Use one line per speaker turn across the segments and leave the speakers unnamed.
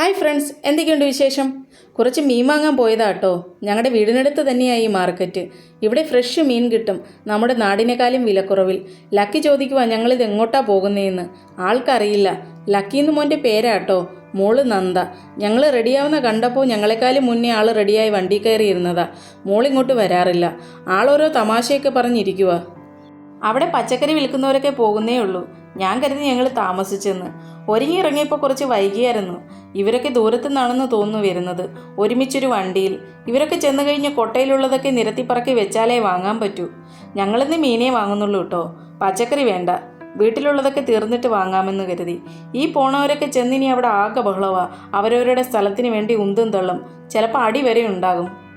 Hi friends എന്തൊക്കെയുണ്ട് വിശേഷം? കുറച്ച് മീൻ വാങ്ങാൻ പോയതാ കേട്ടോ ഞങ്ങളുടെ വീടിനടുത്ത് തന്നെയായി ഈ മാർക്കറ്റ്. ഇവിടെ ഫ്രഷ് മീൻ കിട്ടും. നമ്മുടെ നാടിനേക്കാളും വിലക്കുറവിൽ. ലക്കി ചോദിക്കുവാ ഞങ്ങളിത് എങ്ങോട്ടാ പോകുന്നതെന്ന് ആൾക്കറിയില്ല. ലക്കി എന്ന് മോന്റെ പേരാ കേട്ടോ മോൾ നന്ദ. ഞങ്ങൾ റെഡിയാവുന്ന കണ്ടപ്പോൾ ഞങ്ങളെക്കാളും മുന്നേ ആൾ റെഡിയായി വണ്ടി കയറിയിരുന്നതാ. മോളിങ്ങോട്ട് വരാറില്ല. ആളോരോ തമാശയൊക്കെ പറഞ്ഞിരിക്കുവാ. അവിടെ പച്ചക്കറി വിൽക്കുന്നവരൊക്കെ പോകുന്നേ ഉള്ളൂ. ഞാൻ കരുതി ഞങ്ങൾ താമസിച്ചെന്ന്. ഒരുങ്ങി ഇറങ്ങിയപ്പോൾ കുറച്ച് വൈകിയായിരുന്നു. ഇവരൊക്കെ ദൂരത്തു നിന്നാണെന്ന് തോന്നുന്നു വരുന്നത്. ഒരുമിച്ചൊരു വണ്ടിയിൽ. ഇവരൊക്കെ ചെന്ന് കഴിഞ്ഞ് കൊട്ടയിലുള്ളതൊക്കെ നിരത്തിപ്പറക്കി വെച്ചാലേ വാങ്ങാൻ പറ്റൂ. ഞങ്ങളിന്ന് മീനേ വാങ്ങുന്നുള്ളൂ കേട്ടോ. പച്ചക്കറി വേണ്ട. വീട്ടിലുള്ളതൊക്കെ തീർന്നിട്ട് വാങ്ങാമെന്ന് കരുതി. ഈ പോണവരൊക്കെ ചെന്നിനി അവിടെ ആകെ ബഹളവാ. അവരവരുടെ സ്ഥലത്തിന് വേണ്ടി ഉന്തും തള്ളും. ചിലപ്പോൾ അടി വരെ ഉണ്ടാകും.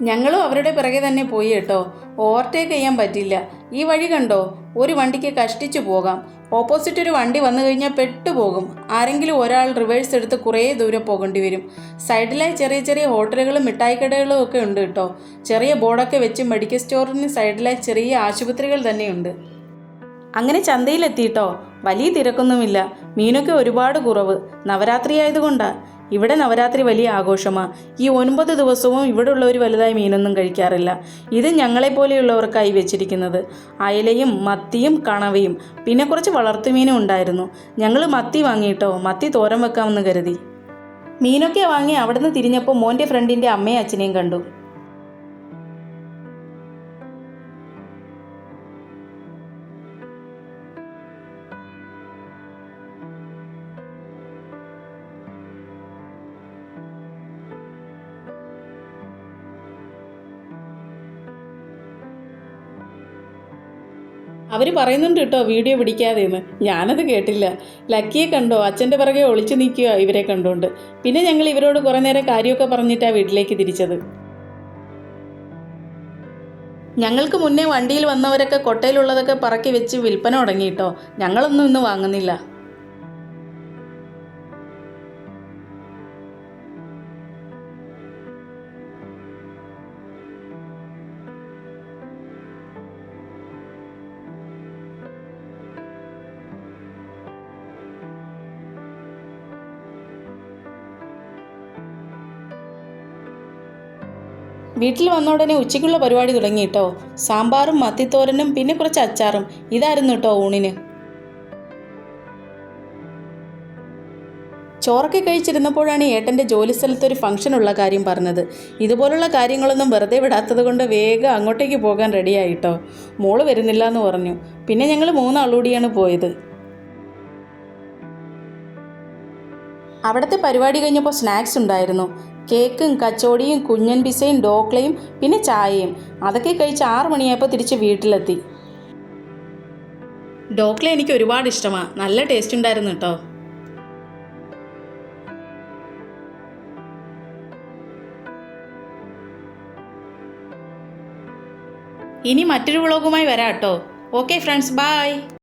ഞങ്ങളും അവരുടെ പിറകെ തന്നെ പോയി കേട്ടോ. ഓവർടേക്ക് ചെയ്യാൻ പറ്റില്ല. ഈ വഴി കണ്ടോ? ഒരു വണ്ടിക്ക് കഷ്ടിച്ചു പോകാം. ഓപ്പോസിറ്റ് ഒരു വണ്ടി വന്നു കഴിഞ്ഞാൽ പെട്ടുപോകും. ആരെങ്കിലും ഒരാൾ റിവേഴ്സ് എടുത്ത് കുറേ ദൂരെ പോകേണ്ടി വരും. സൈഡിലായി ചെറിയ ചെറിയ ഹോട്ടലുകളും മിഠായിക്കടകളും ഒക്കെ ഉണ്ട് കേട്ടോ. ചെറിയ ബോർഡൊക്കെ വെച്ച് മെഡിക്കൽ സ്റ്റോറിന് സൈഡിലായി ചെറിയ ആശുപത്രികൾ തന്നെയുണ്ട്. അങ്ങനെ ചന്തയിലെത്തിയിട്ടോ? വലിയ തിരക്കൊന്നുമില്ല. മീനൊക്കെ ഒരുപാട് കുറവ്. നവരാത്രി ആയതുകൊണ്ടാ. ഇവിടെ നവരാത്രി വലിയ ആഘോഷമാണ് ഈ ഒൻപത് ദിവസവും ഇവിടെ ഉള്ളവർ വലുതായി മീനൊന്നും കഴിക്കാറില്ല. ഇത് ഞങ്ങളെപ്പോലെയുള്ളവർക്കായി വെച്ചിരിക്കുന്നത്. അയലയും മത്തിയും കണവയും പിന്നെ കുറച്ച് വളർത്തുമീനും ഉണ്ടായിരുന്നു. ഞങ്ങൾ മത്തി വാങ്ങിയിട്ടോ? മത്തി തോരൻ വെക്കാമെന്ന് കരുതി. മീനൊക്കെ വാങ്ങി അവിടുന്ന് തിരിഞ്ഞപ്പോൾ മോന്റെ ഫ്രണ്ടിന്റെ അമ്മയും അച്ഛനെയും കണ്ടു. അവർ പറയുന്നുണ്ട് കേട്ടോ വീഡിയോ പിടിക്കാതെയെന്ന് ഞാനത് കേട്ടില്ല. ലക്കിയെ കണ്ടോ? അച്ഛന്റെ പിറകെ ഒളിച്ചു നിൽക്കുക ഇവരെ കണ്ടുകൊണ്ട് പിന്നെ ഞങ്ങൾ ഇവരോട് കുറേ നേരം കാര്യമൊക്കെ പറഞ്ഞിട്ടാണ് വീട്ടിലേക്ക് തിരിച്ചത്. ഞങ്ങൾക്ക് മുന്നേ വണ്ടിയിൽ വന്നവരൊക്കെ കൊട്ടയിലുള്ളതൊക്കെ പറക്കി വെച്ച് വിൽപ്പന തുടങ്ങിയിട്ടോ ഞങ്ങളൊന്നും ഇന്ന് വാങ്ങുന്നില്ല. വീട്ടിൽ വന്ന ഉടനെ ഉച്ചയ്ക്കുള്ള പരിപാടി തുടങ്ങി കേട്ടോ. സാമ്പാറും മത്തിത്തോരനും പിന്നെ കുറച്ച് അച്ചാറും. ഇതായിരുന്നു കേട്ടോ ഊണിന്. ചോറൊക്കെ കഴിച്ചിരുന്നപ്പോഴാണ് ഏട്ടന്റെ ജോലി ഫംഗ്ഷൻ ഉള്ള കാര്യം പറഞ്ഞത്. ഇതുപോലുള്ള കാര്യങ്ങളൊന്നും വെറുതെ വിടാത്തത് കൊണ്ട് വേഗം അങ്ങോട്ടേക്ക് പോകാൻ റെഡിയായിട്ടോ മോൾ വരുന്നില്ല എന്ന് പറഞ്ഞു. പിന്നെ ഞങ്ങൾ മൂന്നാളൂടിയാണ് പോയത്. അവിടുത്തെ പരിപാടി കഴിഞ്ഞപ്പോൾ സ്നാക്സ് ഉണ്ടായിരുന്നു. കേക്കും കച്ചോടിയും കുഞ്ഞൻ പിസയും ഡോക്ലയും പിന്നെ ചായയും. അതൊക്കെ കഴിച്ച് ആറു മണിയായപ്പോൾ തിരിച്ച് വീട്ടിലെത്തി. ഡോക്ല എനിക്ക് ഒരുപാട് ഇഷ്ടമാണ് നല്ല ടേസ്റ്റ് ഉണ്ടായിരുന്നു കേട്ടോ ഇനി മറ്റൊരു വ്ളോഗുമായി വരാം കേട്ടോ ഓക്കെ ഫ്രണ്ട്സ് ബൈ